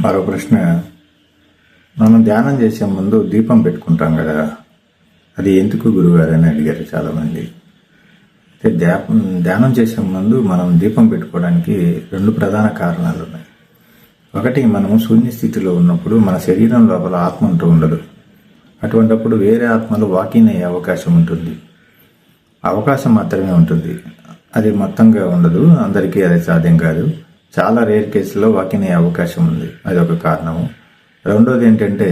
మరో ప్రశ్న. మనం ధ్యానం చేసే ముందు దీపం పెట్టుకుంటాం కదా. అది ఎందుకు గురుగారు అని అడిగారు చాలామంది. అయితే ధ్యాపం ధ్యానం చేసే ముందు మనం దీపం పెట్టుకోవడానికి రెండు ప్రధాన కారణాలు ఉన్నాయి. ఒకటి మనము శూన్య స్థితిలో ఉన్నప్పుడు మన శరీరం లోపల ఆత్మ అంటూ ఉండదు. అటువంటప్పుడు వేరే ఆత్మలు వాకింగ్ అయ్యే అవకాశం ఉంటుంది. అవకాశం మాత్రమే ఉంటుంది. అది మొత్తంగా ఉండదు. అందరికీ అది సాధ్యం కాదు. చాలా రేర్ కేసులో వాకింగ్ అయ్యే అవకాశం ఉంది. అది ఒక కారణము. రెండోది ఏంటంటే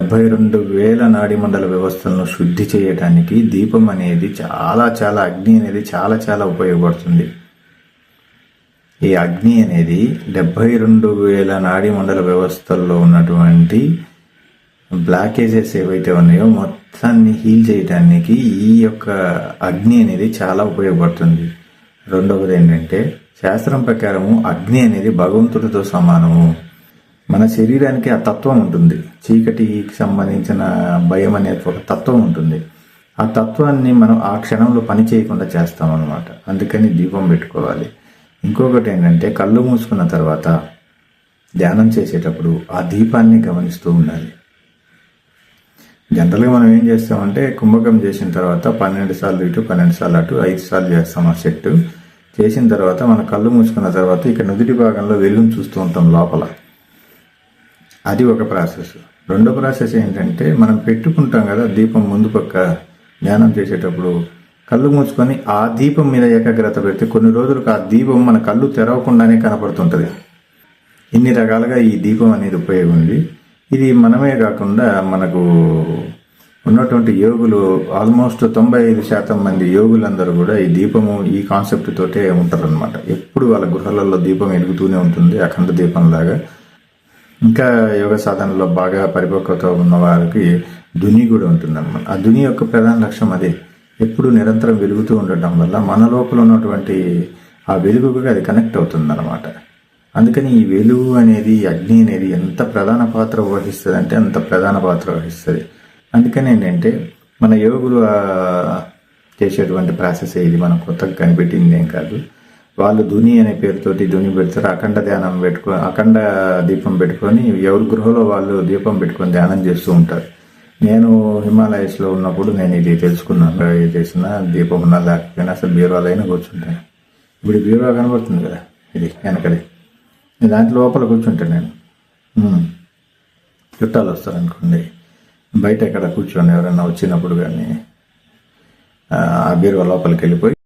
డెబ్బై రెండు వేల నాడీమండల వ్యవస్థలను శుద్ధి చేయడానికి దీపం అనేది చాలా చాలా అగ్ని అనేది చాలా చాలా ఉపయోగపడుతుంది. ఈ అగ్ని అనేది డెబ్బై రెండు వేల నాడీమండల వ్యవస్థల్లో ఉన్నటువంటి బ్లాకేజెస్ ఏవైతే ఉన్నాయో మొత్తాన్ని హీల్ చేయడానికి ఈ యొక్క అగ్ని అనేది చాలా ఉపయోగపడుతుంది. రెండవది ఏంటంటే శాస్త్రం ప్రకారము అగ్ని అనేది భగవంతుడితో సమానము. మన శరీరానికి ఆ తత్వం ఉంటుంది. చీకటికి సంబంధించిన భయం అనే ఒక తత్వం ఉంటుంది. ఆ తత్వాన్ని మనం ఆ క్షణంలో పని చేయకుండా చేస్తాం అనమాట అందుకని దీపం పెట్టుకోవాలి. ఇంకొకటి ఏంటంటే కళ్ళు మూసుకున్న తర్వాత ధ్యానం చేసేటప్పుడు ఆ దీపాన్ని గమనిస్తూ ఉండాలి. జనరల్గా మనం ఏం చేస్తామంటే కుంభకం చేసిన తర్వాత పన్నెండు సార్లు ఇటు పన్నెండు సార్లు అటు ఐదు సార్లు చేస్తాం ఆ చెట్టు చేసిన తర్వాత మన కళ్ళు మూసుకున్న తర్వాత ఇక్కడ నుదుటి భాగంలో వెలుగును చూస్తూ ఉంటాం లోపల. అది ఒక ప్రాసెస్. రెండో ప్రాసెస్ ఏంటంటే మనం పెట్టుకుంటాం కదా దీపం ముందు పక్క ధ్యానం చేసేటప్పుడు కళ్ళు మూసుకొని ఆ దీపం మీద ఏకాగ్రత పెడితే కొన్ని రోజులకు ఆ దీపం మన కళ్ళు తెరవకుండానే కనపడుతుంటుంది. ఇన్ని రకాలుగా ఈ దీపం అనేది ఉపయోగం ఉంది. ఇది మనమే కాకుండా మనకు ఉన్నటువంటి యోగులు ఆల్మోస్ట్ తొంభై ఐదు శాతం మంది యోగులందరూ కూడా ఈ దీపము ఈ కాన్సెప్ట్ తోటే ఉంటారనమాట ఎప్పుడు వాళ్ళ గృహాలలో దీపం ఎలుగుతూనే ఉంటుంది అఖండ దీపంలాగా. ఇంకా యోగ సాధనలో బాగా పరిపక్వత ఉన్న వారికి దుని కూడా ఉంటుందన్నమాట. ఆ దుని యొక్క ప్రధాన లక్ష్యం అదే. ఎప్పుడు నిరంతరం వెలుగుతూ ఉండటం వల్ల మన లోపల ఉన్నటువంటి ఆ వెలుగుకి అది కనెక్ట్ అవుతుందన్నమాట. అందుకని ఈ వెలుగు అనేది అగ్ని అనేది ఎంత ప్రధాన పాత్ర వహిస్తుంది అంటే అంత ప్రధాన పాత్ర వహిస్తుంది. అందుకని ఏంటంటే మన యోగులు చేసేటువంటి ప్రాసెస్ ఇది మనం కొత్తగా కనిపెట్టింది ఏం కాదు. వాళ్ళు ధుని అనే పేరుతోటి ధుని పెడతారు. అఖండ ధ్యానం పెట్టుకో అఖండ దీపం పెట్టుకొని ఎవరి గృహలో వాళ్ళు దీపం పెట్టుకొని ధ్యానం చేస్తూ ఉంటారు. నేను హిమాలయస్లో ఉన్నప్పుడు నేను ఇది తెలుసుకున్నాను. ఇది చేసిన దీపం ఉన్నా లేకపోయినా అసలు బీరువాలైనా కూర్చుంటాను. ఇప్పుడు బీరువా కనబడుతుంది కదా ఇది వెనకది. దాంట్లో లోపల కూర్చుంటాను నేను. చుట్టాలు వస్తారు అనుకోండి బయట ఎక్కడ కూర్చొని ఎవరైనా వచ్చినప్పుడు కానీ ఆ బీరువా లోపలికి వెళ్ళిపోయి